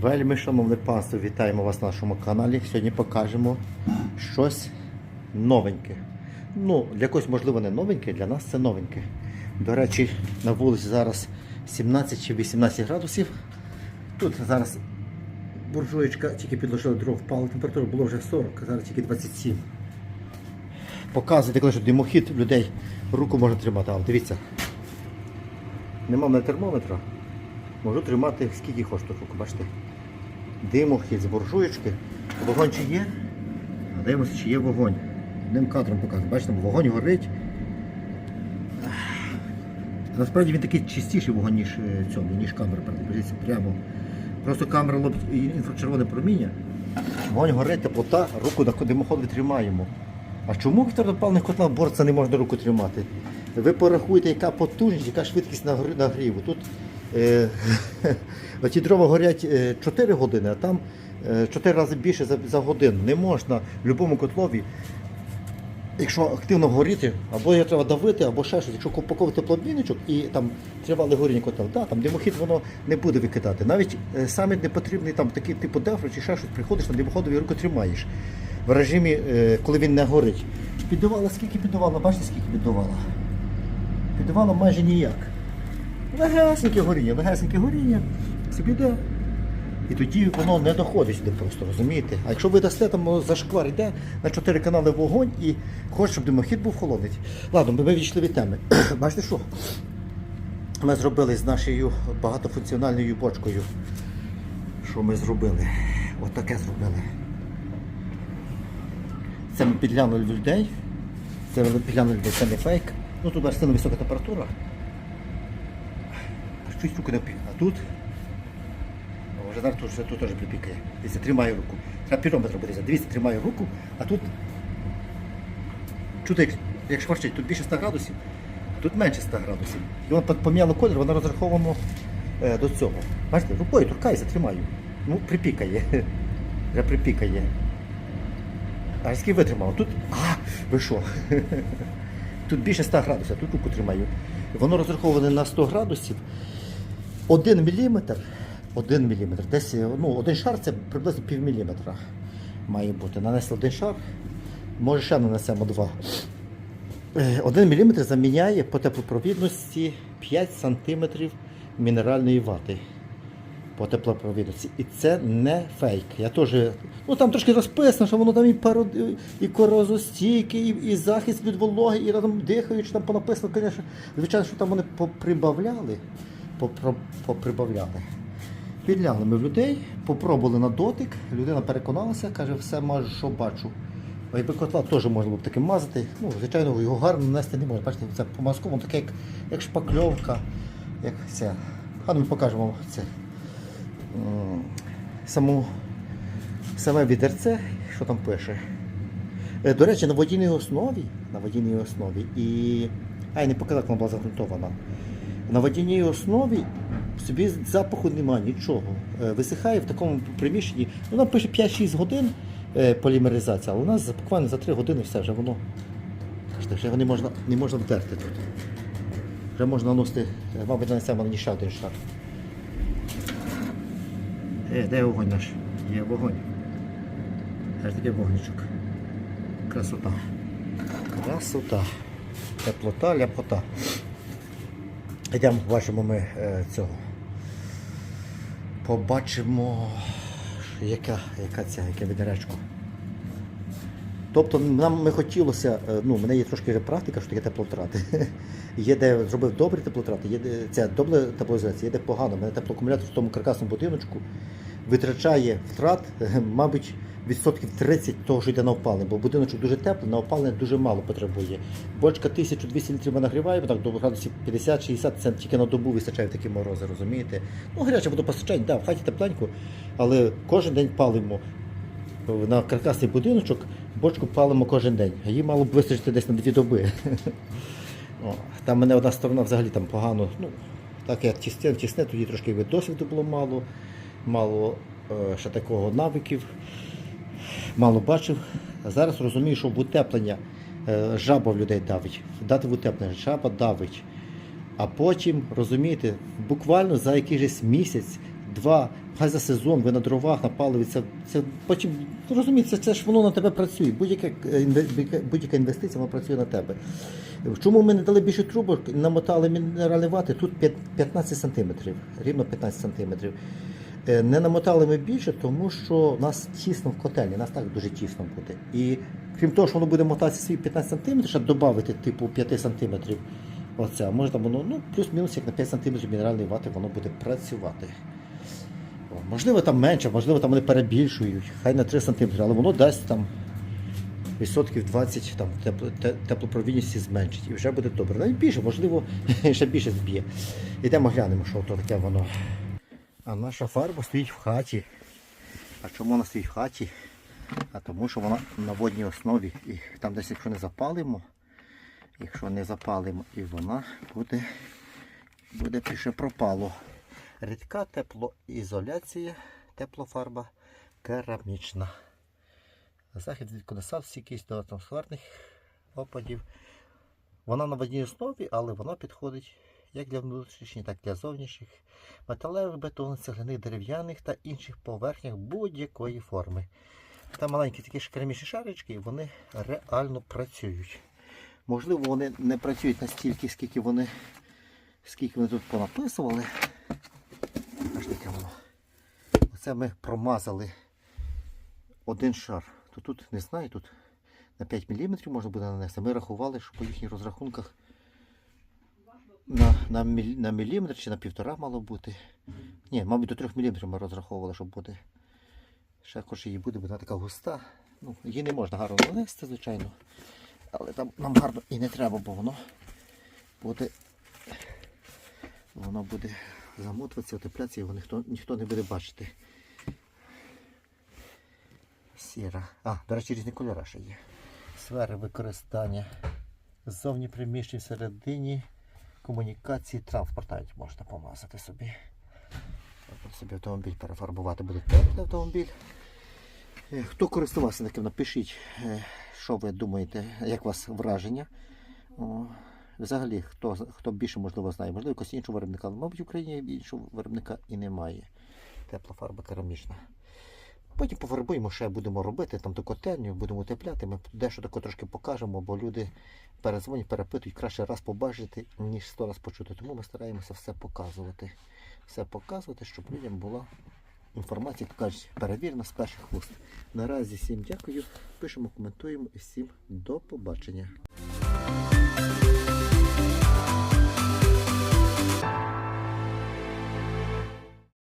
Вельми шановне панство, вітаємо вас на нашому каналі. Сьогодні покажемо щось новеньке. Ну, для когось, можливо, не новеньке, для нас це новеньке. До речі, на вулиці зараз 17 чи 18 градусів. Тут зараз буржуєчка тільки підложила дров, впала температура, було вже 40, а зараз тільки 27. Показуєте, коли що димохід людей руку можна тримати. Але дивіться, нема мене термометра. Можу тримати скільки хочеш руку, бачите. Димохід з буржуєчки. Вогонь чи є? Дивимося, чи є вогонь. Одним кадром показую. Бачите, вогонь горить. Насправді він такий чистіший вогонь, ніж е, цьому, ніж камера. Прямо. Просто камера ловить інфрачервоне проміння. Вогонь горить, теплота, руку на димоход тримаємо. А чому в твердопаливних котлах борця не можна руку тримати? Ви порахуєте, яка потужність, яка швидкість нагріву. Тут е, ті дрова горять е, 4 години, а там е, 4 рази більше за, за годину. Не можна в будь-якому котлові, якщо активно горіти, або його треба давити, або ще щось. Якщо упаковувати плавніночок і там тривале горіння котел, да, там димохід воно не буде викидати. Навіть е, саме непотрібний там такий типу дефро чи ще щось, приходиш на димоходові руку тримаєш. В режимі, е, коли він не горить. Піддувала, скільки піддувала, бачите, скільки піддувала? Піддувала майже ніяк. Легесеньке горіння, легесеньке горіння, собі йде. І тоді воно не доходить сюди просто, розумієте? А якщо ви дасте там за шквар йде на чотири канали вогонь і хоче, щоб димохід був холодний. Ладно, ми відійшли від теми. Бачите що? Ми зробили з нашою багатофункціональною бочкою. Що ми зробили? Отаке зробили. Це ми підглянули людей. Це ми підглянули людей, це не фейк. Ну тут сильно висока температура. Щось руку не пі- А тут. Зараз тут, тут теж припікає. Дивіться, тримаю руку. Треба пірометр буде. Дивіться, тримаю руку, а тут. Чути, як, як шварчить, тут більше 100 градусів, тут менше 100 градусів. І воно поміняло колір, воно розраховано е, до цього. Бачите, рукою торкаюся, тримаю. Ну, припікає. Вже припікає. А скільки витримало? Тут. А, ви що? Тут більше 100 градусів, тут руку тримаю. Воно розраховане на 100 градусів. Один міліметр, один міліметр, десь ну, один шар це приблизно пів міліметра має бути. Нанесли один шар, може ще нанесемо два. Е, Один міліметр заміняє по теплопровідності 5 сантиметрів мінеральної вати по теплопровідності. І це не фейк. Я теж, ну там трошки розписано, що воно там і пару, і корозостійке, і, і захист від вологи, і там дихають, там понаписано. Звичайно, що там вони поприбавляли. Поприбавляли. Підляли ми в людей, попробували на дотик, людина переконалася, каже, все мажу, що бачу. А якби котла теж можна було б таким мазати. Ну, звичайно, його гарно нанести не можна. Бачите, це по мазку, воно таке, як, як шпакльовка, як це. А ну ми покажемо вам це. Саму, саме відерце, що там пише. Е, До речі, на водійній основі, на водійній основі і. А, я не показав, вона була загрунтована. На водяній основі собі запаху немає нічого. Е, Висихає в такому приміщенні. Ну, пише 5-6 годин е, полімеризація, але у нас буквально за 3 години все вже воно. Вже його не можна, не можна вдерти тут. Вже можна наносити, е, мабуть, нанесемо на ще один шар. Е, де вогонь наш? Є вогонь. Аж таке вогничок. Красота. Красота. Теплота, ляпота. Йдемо, побачимо ми е, цього. Побачимо, яка, яка ця, яке відеречко. Тобто нам ми хотілося, е, ну, в мене є трошки практика, що таке теплотрати. Є де зробив добрі теплотрати, є де це добра теплоізоляція, є де погано. У мене теплоакумулятор в тому каркасному будиночку витрачає втрат, е, мабуть, відсотків 30 того, що йде на опалення, бо будиночок дуже теплий, на опалення дуже мало потребує. Бочка 1200 літрів ми нагріваємо, так до градусів 50-60, це тільки на добу вистачає в такі морози, розумієте? Ну, гаряче водопостачання, да, в хаті тепленько, але кожен день палимо на каркасний будиночок, бочку палимо кожен день. Її мало б вистачити десь на дві доби. Там мене одна сторона взагалі там погано. Ну, так як тісне, тісне, тоді трошки від досвіду було мало, мало е, ще такого навиків, мало бачив. Зараз розумію, що в утеплення е, жаба в людей давить. Дати в утеплення, жаба давить. А потім, розумієте, буквально за якийсь місяць Два, хай за сезон, ви на дровах, на паливі, це, це потім, розумієте, це, ж воно на тебе працює. Будь-яка, е, будь-яка інвестиція вона працює на тебе. Чому ми не дали більше трубок, намотали мінеральні вати, тут 15 сантиметрів, рівно 15 сантиметрів. Е, Не намотали ми більше, тому що нас тісно в котельні, нас так дуже тісно буде. І крім того, що воно буде мотатися свої 15 сантиметрів, ще додати типу 5 сантиметрів. Оце, може там воно, ну, плюс-мінус, як на 5 сантиметрів мінеральної вати, воно буде працювати. Можливо, там менше, можливо, там вони перебільшують, хай на 3 см, але воно дасть там відсотків 20 там, тепло, теплопровідності зменшить. І вже буде добре. Навіть більше, можливо, ще більше зб'є. Ідемо глянемо, що то таке воно. А наша фарба стоїть в хаті. А чому вона стоїть в хаті? А тому що вона на водній основі. І там десь, якщо не запалимо, якщо не запалимо, і вона буде, буде пише пропало. Рідка теплоізоляція, теплофарба керамічна. Захід від конденсації якийсь до атмосферних опадів. Вона на водній основі, але вона підходить як для внутрішніх, так і для зовнішніх металевих, бетонних, цегляних, дерев'яних та інших поверхнях будь-якої форми. Там маленькі такі ж шарички, вони реально працюють. Можливо, вони не працюють настільки, скільки вони, скільки вони тут понаписували. Аж таке воно. Оце ми промазали один шар. То тут не знаю, тут на 5 мм можна буде нанести. Ми рахували, що по їхніх розрахунках на, на, на міліметр чи на півтора мало бути. Ні, мабуть, до 3 мм ми розраховували, щоб буде. Ще хоч її буде, бо вона така густа. Ну, її не можна гарно нанести, звичайно. Але там нам гарно і не треба, бо воно буде. Воно буде замотуватися, утеплятися, його ніхто, ніхто не буде бачити. Сіра. А, до речі, різні кольори ще є. Сфери використання. Ззовні приміщень всередині комунікації транспорт навіть можна помазати собі. Собі автомобіль перефарбувати буде теплий автомобіль. Е, Хто користувався таким, напишіть, е, що ви думаєте, як у вас враження. Взагалі, хто, хто більше можливо знає, можливо, якогось іншого виробника, але, мабуть, в Україні іншого виробника і немає. Тепла фарба керамічна. Потім пофарбуємо, ще будемо робити там ту котельню, будемо утепляти. Ми дещо таке трошки покажемо, бо люди перезвонять, перепитують, краще раз побачити, ніж сто раз почути. Тому ми стараємося все показувати. Все показувати, щоб людям була інформація, як кажуть, перевірена з перших вуст. Наразі всім дякую, пишемо, коментуємо і всім до побачення.